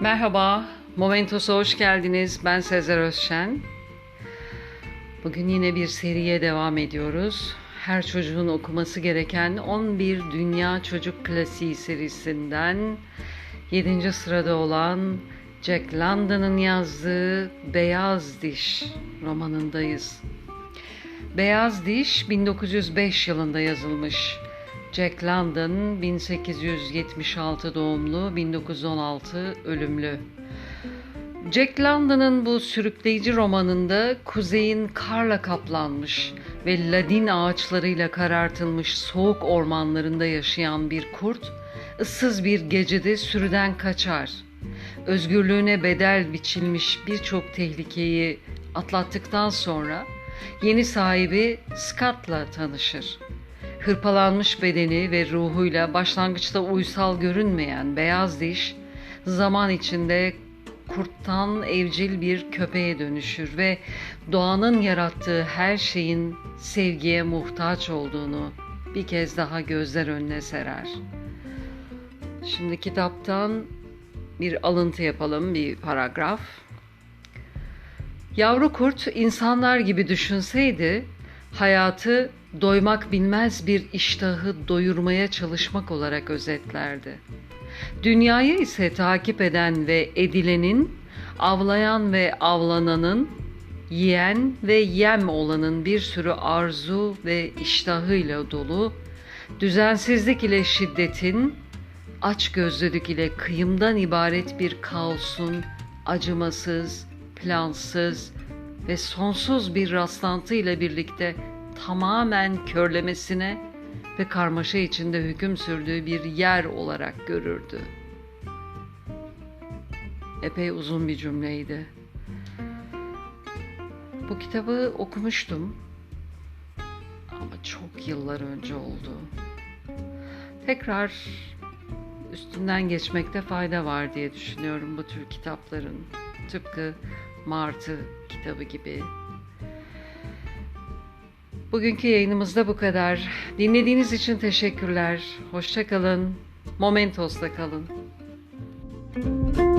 Merhaba, Momentos'a hoş geldiniz. Ben Sezer Özşen. Bugün yine bir seriye devam ediyoruz. Her çocuğun okuması gereken 11 Dünya Çocuk Klasiği serisinden 7. sırada olan Jack London'ın yazdığı Beyaz Diş romanındayız. Beyaz Diş 1905 yılında yazılmış. Jack London 1876 doğumlu, 1916 ölümlü. Jack London'ın bu sürükleyici romanında kuzeyin karla kaplanmış ve ladin ağaçlarıyla karartılmış soğuk ormanlarında yaşayan bir kurt, ıssız bir gecede sürüden kaçar. Özgürlüğüne bedel biçilmiş birçok tehlikeyi atlattıktan sonra yeni sahibi Scott'la tanışır. Hırpalanmış bedeni ve ruhuyla başlangıçta uysal görünmeyen beyaz diş zaman içinde kurttan evcil bir köpeğe dönüşür ve doğanın yarattığı her şeyin sevgiye muhtaç olduğunu bir kez daha gözler önüne serer. Şimdi kitaptan bir alıntı yapalım, bir paragraf. Yavru kurt insanlar gibi düşünseydi hayatı doymak bilmez bir iştahı doyurmaya çalışmak olarak özetlerdi. Dünyayı ise takip eden ve edilenin, avlayan ve avlananın, yiyen ve yem olanın bir sürü arzu ve iştahıyla dolu, düzensizlik ile şiddetin, aç gözlülük ile kıyımdan ibaret bir kaosun acımasız, plansız ve sonsuz bir rastlantıyla birlikte tamamen körlemesine ve karmaşa içinde hüküm sürdüğü bir yer olarak görürdü. Epey uzun bir cümleydi. Bu kitabı okumuştum ama çok yıllar önce oldu. Tekrar üstünden geçmekte fayda var diye düşünüyorum bu tür kitapların. Tıpkı Martı kitabı gibi. Bugünkü yayınımızda bu kadar. Dinlediğiniz için teşekkürler. Hoşçakalın. Momentos'ta kalın. Momentos'ta kalın.